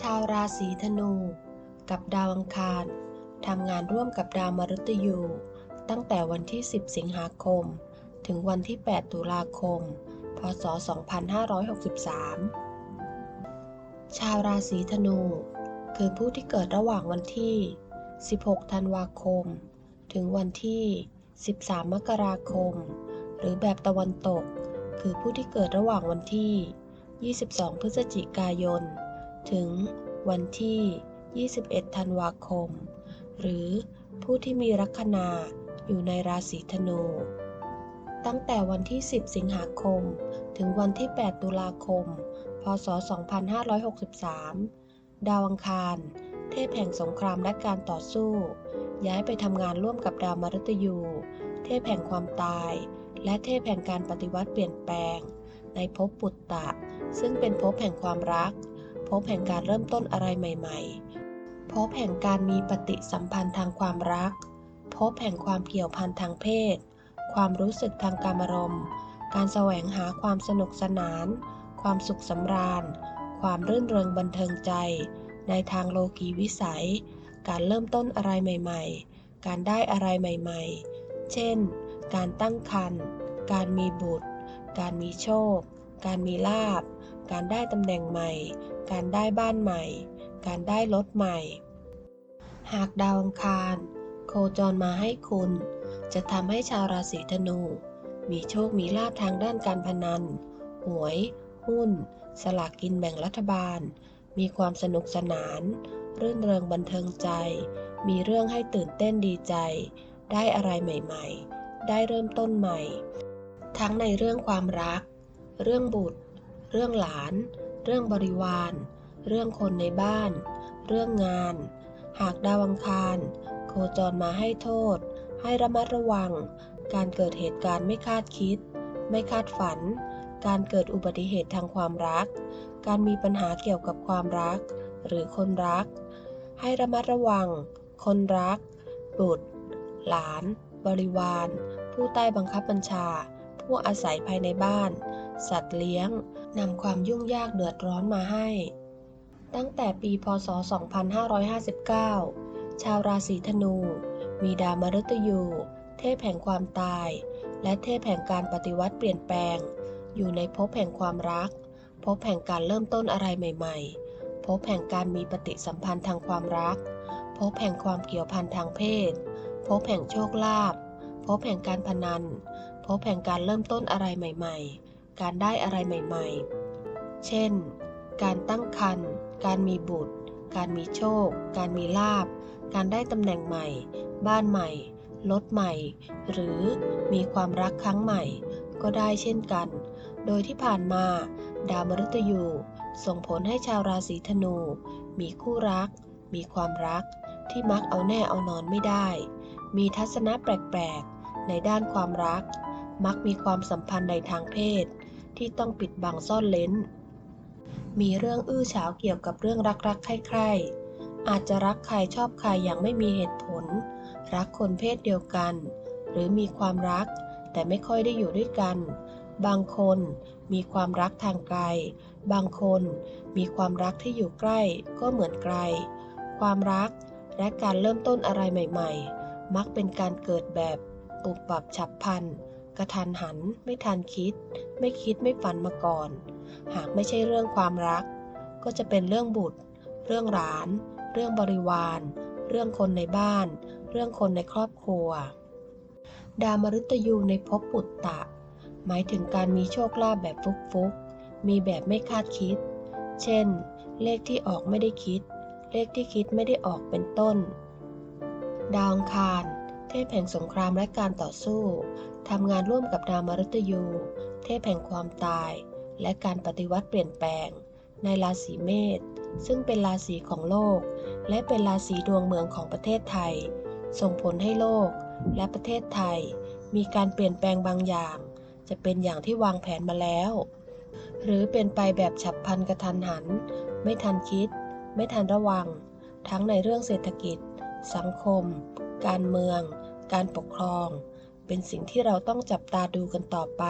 ชาวราศีธนู กับดาวอังคารทำงานร่วมกับดาวมฤตยู ตั้งแต่วันที่ 10 สิงหาคม ถึงวันที่ 8 ตุลาคม พศ 2563 ชาวราศีธนู คือผู้ที่เกิดระหว่างวันที่ 16 ธันวาคม ถึงวันที่ 13 มกราคม หรือแบบตะวันตก คือผู้ที่เกิดระหว่างวันที่ 22 พฤศจิกายน ถึงวันที่ 21 ธันวาคม หรือผู้ที่มีลัคนาอยู่ในราศีธนู ตั้งแต่วันที่ 10 สิงหาคม ถึงวันที่ 8 ตุลาคม พศ 2563 ดาวอังคาร เทพแห่งสงครามและการต่อสู้ ย้ายไปทำงานร่วมกับดาวมฤตยู เทพแห่งความตาย และเทพแห่งการปฏิวัติเปลี่ยนแปลง ในภพปุตตะ ซึ่งเป็นภพแห่งความรัก ภพแห่งการเริ่มต้นอะไรใหม่ๆภพแห่งการมีปฏิสัมพันธ์ทางความรักภพแห่งความเกี่ยวพันทางเพศ ความรู้สึกทางการอารมณ์ การแสวงหาความสนุกสนาน ความสุขสำราญ ความรื่นเริงบันเทิงใจ ในทางโลกีวิสัย การเริ่มต้นอะไรใหม่ ๆ การได้อะไรใหม่ ๆ เช่น การตั้งครรภ์ การมีบุตร การมีโชค การมีลาบ การได้ตำแหน่งใหม่ การได้บ้านใหม่ การได้รถใหม่ หากดาวอังคาร โคจรมาให้คุณ จะทำให้ชาวราศีธนู มีโชคมีลาภทางด้านการพนัน หวย หุ้น สลากกินแบ่งรัฐบาล มีความสนุกสนาน รื่นเริงบันเทิงใจ มีเรื่องให้ตื่นเต้นดีใจ ได้อะไรใหม่ ๆ ได้เริ่มต้นใหม่ ทั้งในเรื่องความรัก เรื่องบุตร เรื่องหลาน เรื่องบริวาร เรื่องคนในบ้าน เรื่องงาน หากดาวอังคาร โคจรมาให้โทษ ให้ระมัดระวัง การเกิดเหตุการณ์ไม่คาดคิด ไม่คาดฝัน การเกิดอุบัติเหตุทางความรัก การมีปัญหาเกี่ยวกับความรัก หรือคนรัก ให้ระมัดระวัง คนรัก บุตร หลาน บริวาร ผู้ใต้บังคับบัญชา ผู้อาศัยภายในบ้าน สัตว์เลี้ยงนำความยุ่งยากเดือดร้อนมาให้ ตั้งแต่ปีพศ 2559 ชาวราศีธนู มีดาวมฤตยู เทพแห่งความตาย และเทพแห่งการปฏิวัติเปลี่ยนแปลง อยู่ในภพแห่งความรัก ภพแห่งการเริ่มต้นอะไรใหม่ๆ ภพแห่งการมีปฏิสัมพันธ์ทางความรัก ภพแห่งความเกี่ยวพันทางเพศ ภพแห่งโชคลาภ ภพแห่งการพนัน ภพแห่งการเริ่มต้นอะไรใหม่ ๆ การได้อะไรใหม่ๆ เช่น การตั้งครรภ์ การมีบุตร การมีโชค การมีลาบ การได้ตำแหน่งใหม่ บ้านใหม่ รถใหม่ หรือมีความรักครั้งใหม่ ก็ได้เช่นกัน โดยที่ผ่านมา ดาวมฤตยูส่งผลให้ชาวราศีธนู มีคู่รัก มีความรักที่มักเอาแน่เอานอนไม่ได้ มีทัศนะแปลกๆ ในด้านความรัก มักมีความสัมพันธ์ในทางเพศ ที่ต้องปิดบังซ่อนเล้น มีเรื่องอื้อฉาวเกี่ยวกับเรื่องรักๆ ใคร่ๆ อาจจะรักใครชอบใครอย่างไม่มีเหตุผล รักคนเพศเดียวกัน หรือมีความรัก แต่ไม่ค่อยได้อยู่ด้วยกัน บางคนมีความรักทางไกล บางคนมีความรักที่อยู่ใกล้ก็เหมือนไกล ความรักและการเริ่มต้นอะไรใหม่ ๆ มักเป็นการเกิดแบบปุบปับฉับพลัน กระทันหัน ไม่ทันคิด ไม่คิดไม่ฝันมาก่อน หากไม่ใช่เรื่องความรัก ก็จะเป็นเรื่องบุตร เรื่องหลาน เรื่องบริวาร เรื่องคนในบ้าน เรื่องคนในครอบครัว ดาวมฤตยูในภพปุตตะ หมายถึงการมีโชคลาภแบบฟุกๆมีแบบไม่คาดคิด เช่น เลขที่ออกไม่ได้คิด เลขที่คิดไม่ได้ออกเป็นต้น ดาวอังคาร เทพแห่งสงครามและการต่อสู้ ทำงานร่วมกับดาวมฤตยู เทพแห่งความตาย และการปฏิวัติเปลี่ยนแปลง ในราศีเมษซึ่งเป็นราศีของโลก และเป็นราศีดวงเมืองของประเทศไทย ส่งผลให้โลกและประเทศไทย มีการเปลี่ยนแปลงบางอย่าง จะเป็นอย่างที่วางแผนมาแล้ว หรือเป็นไปแบบฉับพลันกระทันหัน ไม่ทันคิด ไม่ทันระวัง ทั้งในเรื่องเศรษฐกิจ สังคม การเมือง การปกครอง เป็นสิ่งที่เราต้องจับตาดูกันต่อไป